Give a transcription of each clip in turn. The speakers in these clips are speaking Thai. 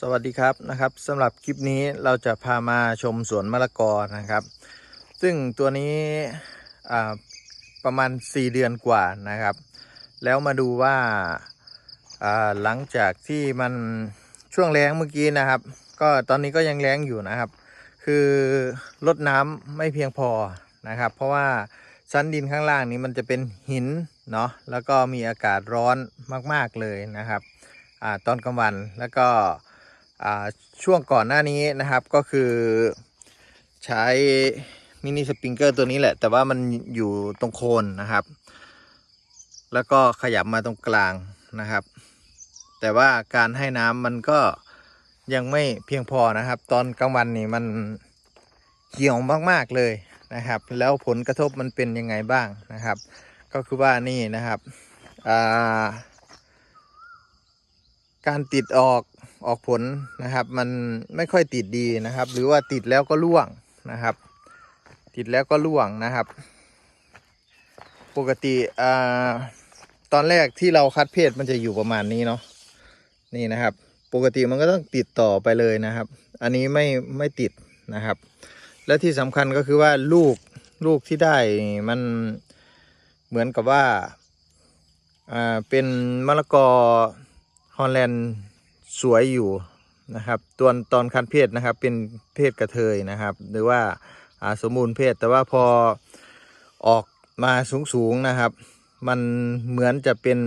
สวัสดีครับนะครับสำหรับคลิปนี้เราจะพามาชมสวนมะละกอนะครับ ซึ่งตัวนี้ประมาณ 4 เดือนกว่านะครับ แล้วมาดูว่าหลังจากที่มันช่วงแรงเมื่อกี้นะครับ ก็ตอนนี้ก็ยังแรงอยู่นะครับ คือลดน้ำไม่เพียงพอนะครับ เพราะว่าชั้นดินข้างล่างนี้มันจะเป็นหินเนาะแล้วก็มีอากาศร้อนมาก ๆเลยนะครับอตอนกลางวันแล้วก็ ช่วงก่อนหน้านี้นะครับก็คือใช้มินิสปริงเกอร์ตัวนี้แหละ แต่ว่ามันอยู่ตรงโคนนะครับ แล้วก็ขยับมาตรงกลางนะครับ แต่ว่าการให้น้ำมันก็ยังไม่เพียงพอนะครับ ตอนกลางวันนี่มันเหี่ยวมากๆเลยนะครับ แล้วผลกระทบมันเป็นยังไงบ้างนะครับ ก็คือว่านี่นะครับาการติดออก ออกผลนะครับ มันไม่ค่อยติดดีนะครับ หรือว่าติดแล้วก็ร่วงนะครับ ติดแล้วก็ร่วงนะครับ ปกติอ่าตอนแรกที่เราคัดเพศมันจะอยู่ประมาณนี้เนาะนี่นะครับ ปกติมันก็ต้องติดต่อไปเลยนะครับ อันนี้ไม่ไม่ติดนะครับ และที่สำคัญก็คือว่าลูกลูกที่ได้มันเหมือนกับว่าอ่าเป็นมะละกอฮอลแลนด์ สวยอยู่นะครับตัวตอนคันเพศนะครับเป็นเพศกระเทยนะครับ หรือว่าอสมบูรณ์เพศ แต่ว่าพอออกมาสูงๆนะครับ มันเหมือนจะเป็น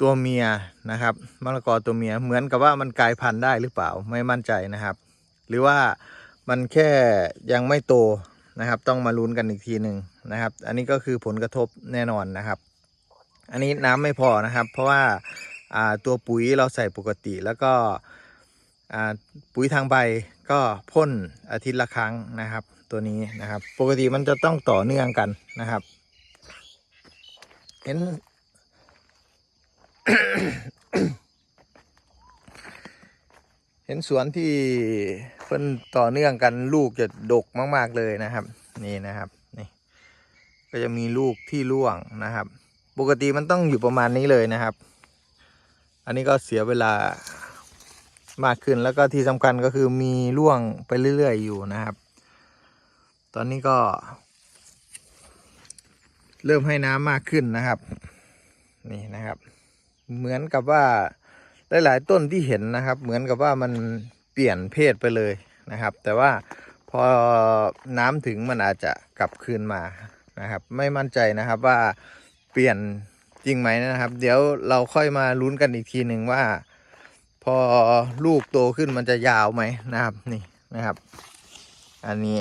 ตัวเมียนะครับมะละกอตัวเมียเหมือนกับว่ามันกลายพันธุ์ได้หรือเปล่าไม่มั่นใจนะครับ หรือว่ามันแค่ยังไม่โตนะครับ ต้องมาลุ้นกันอีกทีหนึ่งนะครับ อันนี้ก็คือผลกระทบแน่นอนนะครับ อันนี้น้ำไม่พอนะครับ เพราะว่า ตัวปุ๋ยเราใส่ปกติ แล้วก็ปุ๋ยทางใบก็พ่นอาทิตย์ละครั้งนะครับ ตัวนี้นะครับ ปกติมันจะต้องต่อเนื่องกันนะครับ เห็นเห็นสวนที่เพิ่นต่อเนื่องกันลูกจะดกมาก ๆเลยนะครับ นี่นะครับนี่ก็จะมีลูกที่ร่วงนะครับ ปกติมันต้องอยู่ประมาณนี้เลยนะครับ อันนี้ก็เสียเวลามากขึ้นแล้วก็ที่สำคัญก็คือมีร่วงไปเรื่อยๆอยู่นะครับ ตอนนี้ก็ เริ่มให้น้ำมากขึ้นนะครับ นี่นะครับ เหมือนกับว่าหลายๆต้นที่เห็นนะครับ เหมือนกับว่ามันเปลี่ยนเพศไปเลยนะครับ แต่ว่าพอน้ำถึงมันอาจจะกลับคืนมานะครับ ไม่มั่นใจนะครับว่าเปลี่ยน จริงไหมนะครับ เดี๋ยวเราค่อยมาลุ้นกันอีกทีหนึ่งว่า พอลูกโตขึ้นมันจะยาวไหมนะครับนี่นะครับ อันนี้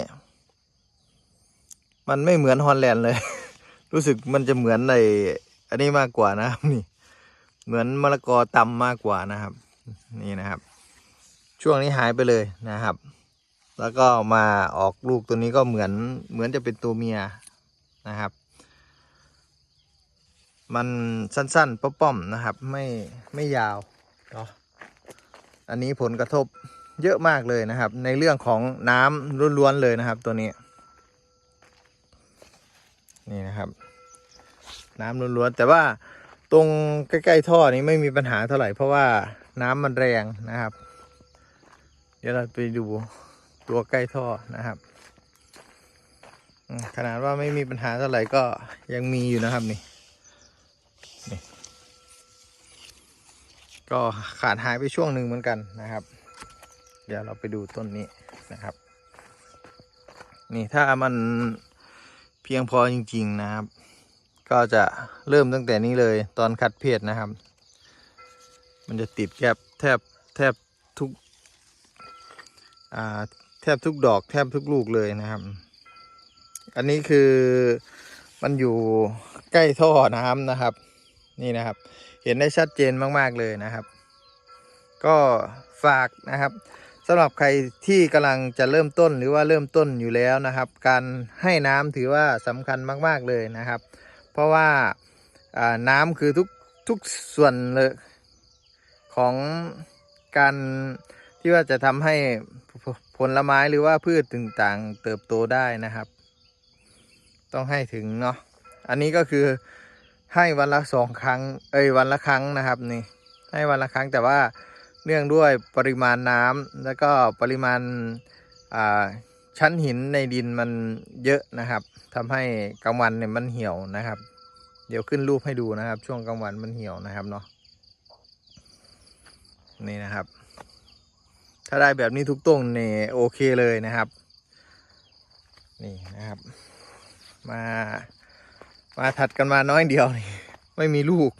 มันไม่เหมือนฮอลแลนด์เลย รู้สึกมันจะเหมือนในอันนี้มากกว่านะครับนี่ เหมือนมะละกอตำมากกว่านะครับ นี่นะครับ ช่วงนี้หายไปเลยนะครับ แล้วก็มาออกลูกตัวนี้ก็เหมือนเหมือนจะเป็นตัวเมียนะครับ มันสั้นๆ ป้อมๆนะครับ ไม่ไม่ยาวเนาะอันนี้ผลกระทบเยอะมากเลยนะครับ ในเรื่องของน้ำล้วนๆเลยนะครับ ตัวนี้ นี่นะครับ น้ำล้วนๆแต่ว่าตรงใกล้ๆท่อนี้ไม่มีปัญหาเท่าไหร่เพราะว่าน้ำมันแรงนะครับ เดี๋ยวเราไปดูตัวใกล้ท่อนะครับขนาดว่าไม่มีปัญหาเท่าไหร่ก็ยังมีอยู่นะครับนี่ ก็ขาดหายไปช่วงหนึ่งเหมือนกันนะครับ เดี๋ยวเราไปดูต้นนี้นะครับ นี่ถ้ามันเพียงพอจริง ๆนะครับ ก็จะเริ่มตั้งแต่นี้เลยตอนคัดเพศนะครับ มันจะติดแทบแทบแทบทุกอ่าแทบทุกดอกแทบทุกลูกเลยนะครับ อันนี้คือมันอยู่ใกล้ท่อน้ำนะครับ นี่นะครับ เห็นได้ชัดเจนมากๆเลยนะครับ ก็ฝากนะครับสำหรับใครที่กำลังจะเริ่มต้นหรือว่าเริ่มต้นอยู่แล้วนะครับ การให้น้ำถือว่าสำคัญมากๆเลยนะครับ เพราะว่าน้ำคือทุกทุกส่วนเลยของการที่ว่าจะทำให้ผลไม้หรือว่าพืชต่างๆเติบโตได้นะครับ ต้องให้ถึงเนาะอันนี้ก็คือ ให้วันละสองครั้ง เอ้ยวันละครั้งนะครับนี่ ให้วันละครั้งแต่ว่าเนื่องด้วยปริมาณน้ำแล้วก็ปริมาณาชั้นหินในดินมันเยอะนะครับทำให้กลางวันเนี่ยมันเหี่ยวนะครับ เดี๋ยวขึ้นรูปให้ดูนะครับ ช่วงกลางวันมันเหี่ยวนะครับเนาะนี่นะครับ ถ้าได้แบบนี้ทุกต้นเนี่ยโอเคเลยนะครับ นี่นะครับ มา มาถัดกันมาน้อยเดียวนี่ไม่มีลูก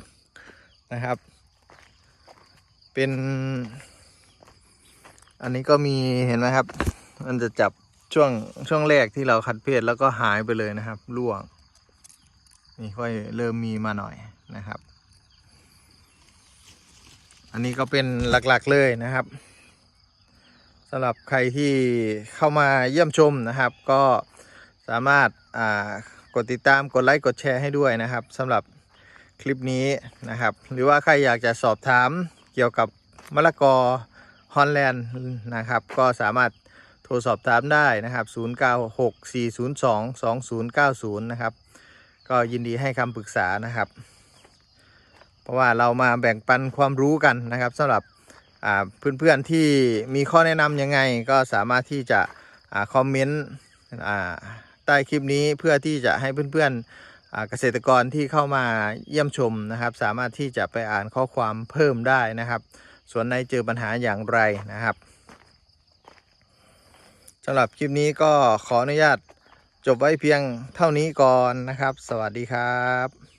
นะครับ เป็น อันนี้ก็มีเห็นไหมครับ มันจะจับช่วงช่วงแรกที่เราคัดเพศแล้วก็หายไปเลยนะครับร่วงนี่ค่อยเริ่มมีมาหน่อยนะครับ อันนี้ก็เป็นหลักๆเลยนะครับสำหรับใครที่เข้ามาเยี่ยมชมนะครับ ก็สามารถอ่า กดติดตามกดไลค์กดแชร์ให้ด้วยนะครับสำหรับคลิปนี้นะครับ หรือว่าใครอยากจะสอบถามเกี่ยวกับมะละกอฮอลแลนด์นะครับ ก็สามารถโทรสอบถามได้นะครับ 0964022090 นะครับ ก็ยินดีให้คำปรึกษานะครับ เพราะว่าเรามาแบ่งปันความรู้กันนะครับสำหรับเพื่อนๆที่มีข้อแนะนำยังไงก็สามารถที่จะอาคอมเมนต์อ่า ใต้คลิปนี้เพื่อที่จะให้เพื่อนๆอ่าเกษตรกรที่เข้ามาเยี่ยมชมนะครับ สามารถที่จะไปอ่านข้อความเพิ่มได้นะครับส่วนในเจอปัญหาอย่างไรนะครับสำหรับคลิปนี้ก็ขออนุญาตจบไว้เพียงเท่านี้ก่อนนะครับ สวัสดีครับ